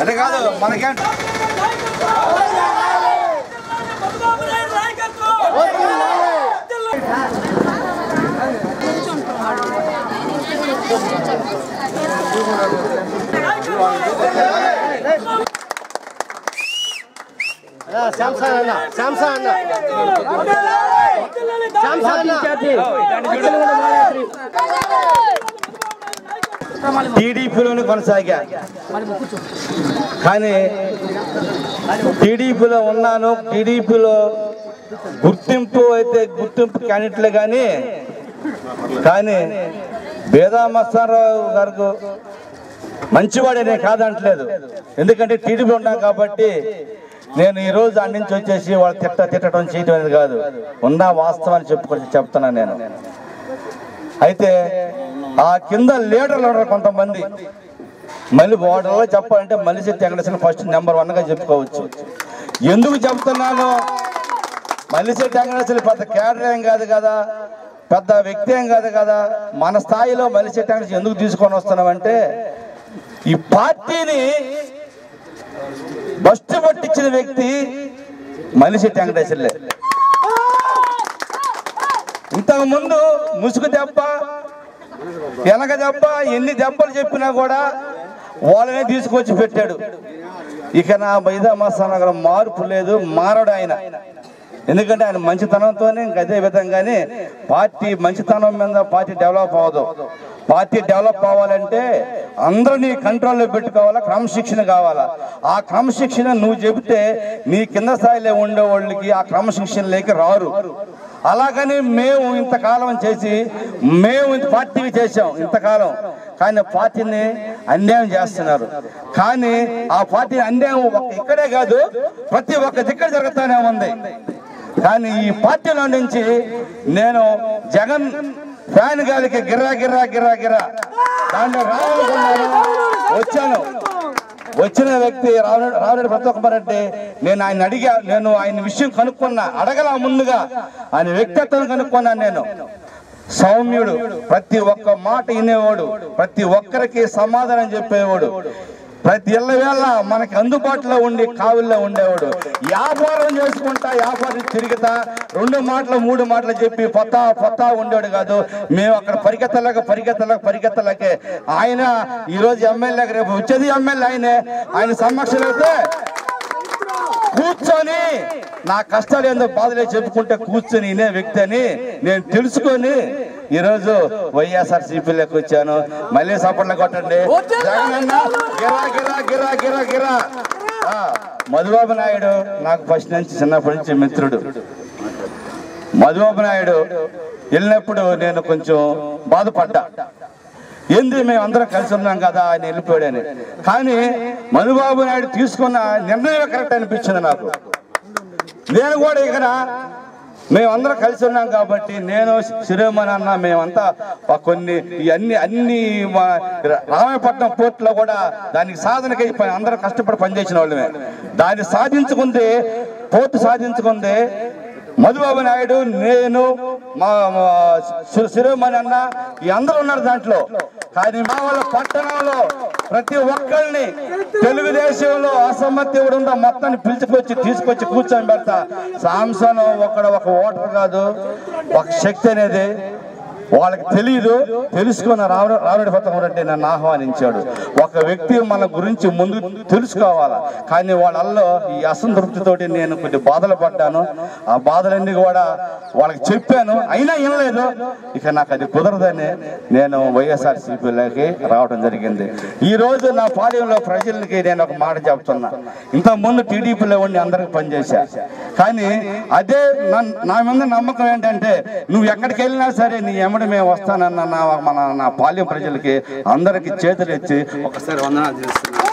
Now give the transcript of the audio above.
అదే కాదు మనకేంట? శాంసంగ్ అన్న శాంసంగ్ అన్న. శాంసంగ్ అన్న. టీడీపీలోనే కొనసాగా. కానీ టీడీపీలో ఉన్నాను టీడీపీలో గుర్తింపు అయితే గుర్తింపు క్యాండిడేట్లే కానీ కానీ బేదా మస్తారావు గారు మంచివాడే నేను కాదంటలేదు. ఎందుకంటే టీడీపీ ఉన్నాం కాబట్టి నేను ఈ రోజు అన్ని నుంచి వచ్చేసి వాళ్ళు తిట్ట తిట్టడం చేయడం అనేది కాదు. ఉన్న వాస్తవాన్ని చెప్పుకొని చెప్తున్నాను నేను. అయితే ఆ కింద లీడర్లు ఉన్నారు కొంతమంది. మళ్ళీ ఓడర్లో చెప్పాలంటే మనిషి వెంకటేశ్వర ఫస్ట్ నెంబర్ వన్గా చెప్పుకోవచ్చు. ఎందుకు చెప్తున్నాను? మల్లిశెట్టి వెంకటేశ్వర పెద్ద కేడర్ ఏం కాదు కదా పెద్ద వ్యక్తి ఏం కాదు కదా మన స్థాయిలో మల్లిశెట్టి వెంకటేశ్వర ఎందుకు తీసుకొని వస్తున్నామంటే ఈ పార్టీని బస్టు పట్టించిన వ్యక్తి మల్లిశెట్టి వెంకటేశ్వర్లే ఇంతకు ముందు ముసుగు దెబ్బ వెనక దెబ్బ ఎన్ని దెబ్బలు చెప్పినా కూడా వాళ్ళనే తీసుకొచ్చి పెట్టాడు. ఇక నా మైదా నగరం మార్పు లేదు మారడు ఆయన. ఎందుకంటే ఆయన మంచితనంతోనే ఇంక అదే విధంగానే పార్టీ మంచితనం మీద పార్టీ డెవలప్ అవ్వదు. పార్టీ డెవలప్ అవ్వాలంటే అందరినీ కంట్రోల్లో పెట్టుకోవాలా క్రమశిక్షణ కావాలా. ఆ క్రమశిక్షణ నువ్వు చెబితే నీ కింద స్థాయిలో ఉండే వాళ్ళకి ఆ క్రమశిక్షణ లేక రారు. అలాగని మేము ఇంతకాలం చేసి మేము ఇంత పార్టీకి చేసాం ఇంతకాలం. కానీ పార్టీని అన్యాయం చేస్తున్నారు. కానీ ఆ పార్టీ అన్యాయం ఇక్కడే కాదు ప్రతి ఒక్క దగ్గర జరుగుతూనే ఉంది. కానీ ఈ పార్టీలో నుంచి నేను జగన్ ఫ్యాన్ గాలికి గిర్రా గిర్రా గిర్రా గిర్రా. దాంట్లో రావాలనుకున్నాను వచ్చాను. వచ్చిన వ్యక్తి రావణ- రావణుడి ప్రతి నేను ఆయన అడిగా నేను ఆయన విషయం కనుక్కున్నా అడగల ముందుగా. ఆయన వ్యక్తిత్వం కనుక్కున్నాను నేను. సౌమ్యుడు ప్రతి ఒక్క మాట వినేవాడు ప్రతి ఒక్కరికి సమాధానం చెప్పేవాడు. ప్రతి ఇళ్ళ వేళ మనకి అందుబాటులో ఉండి కావుల్లో ఉండేవాడు. వ్యాపారం చేసుకుంటా వ్యాపారం తిరుగుతా రెండు మాటలు మూడు మాటలు చెప్పి పొత్తా పొత్తా ఉండేవాడు కాదు. మేము అక్కడ పరిగెత్తలేక పరిగెత్తలేక పరిగెత్తలేకే. ఆయన ఈ రోజు ఎమ్మెల్యే రేపు వచ్చేది ఎమ్మెల్యే ఆయనే. ఆయన సమక్షంలో అయితే కూర్చొని నా కష్టాలు ఏందో బాధలే చెప్పుకుంటే కూర్చొని ఇనే వ్యక్తి అని నేను తెలుసుకొని ఈరోజు వైఎస్ఆర్ సిపిలోకి వచ్చాను. మళ్ళీ సపోర్ట్లు కొట్టండి. జగనన్న గిరా గిరా గిరా గిరా గిరా. మధుబాబు నాయుడు నాకు ఫస్ట్ నుంచి చిన్నప్పటి నుంచి మిత్రుడు. మధుబాబు నాయుడు వెళ్ళినప్పుడు నేను కొంచెం బాధపడ్డా. ఏంది మేము అందరం కలిసి ఉన్నాం కదా ఆయన వెళ్ళిపోయాడని. కానీ మధుబాబు నాయుడు తీసుకున్న నిర్ణయం కరెక్ట్ అనిపించింది నాకు. నేను కూడా ఇక్కడ మేమందరం కలిసి ఉన్నాం కాబట్టి నేను శిరోమణి అన్న మేమంతా కొన్ని అన్ని అన్ని మా రామాయపట్నం పోర్టులో కూడా దానికి సాధనకై పని- అందరం కష్టపడి పనిచేసిన వాళ్ళమే. దాన్ని సాధించుకుంది పోర్టు సాధించుకుంది మధుబాబు నాయుడు నేను మా మా శి- శిరోమణి అన్న ఈ అందరూ ఉన్నారు దాంట్లో. కానీ మా వాళ్ళ పట్టణంలో ప్రతి ఒక్కరిని తెలుగుదేశంలో అసమ్మతి ఎవడు మొత్తాన్ని పిలుచుకొచ్చి తీసుకొచ్చి కూర్చొని పెడతా సాంసన్ ఒకడు ఒక ఓటర్ కాదు ఒక శక్తి అనేది వాళ్ళకి తెలియదు తెలుసుకున్న రావణ రావణ పథకం రెడ్డి నన్ను ఆహ్వానించాడు. ఒక వ్యక్తి మన గురించి ముందు తెలుసుకోవాలా? కానీ వాళ్ళల్లో ఈ అసంతృప్తితోటి నేను కొద్ది బాధలు పడ్డాను. ఆ బాధలన్నీ కూడా వాళ్ళకి చెప్పాను. అయినా వినలేదు. ఇక నాకు అది కుదరదని నేను వైఎస్ఆర్ సిపిలోకి రావడం జరిగింది. ఈ రోజు నా పాలెంలో ప్రజలకి నేను ఒక మాట చెప్తున్నా. ఇంత ముందు టీడీపీలో ఉండి అందరికి పనిచేశా. కానీ అదే నన్- నా మీద నమ్మకం ఏంటంటే నువ్వు ఎక్కడికి వెళ్ళినా సరే నీ ఎమ్మడి మేము వస్తానన్న నా మన నా పాలెం ప్రజలకి అందరికి చేతులు ఇచ్చి ఒకసారి వందనాలు చేస్తున్నాను.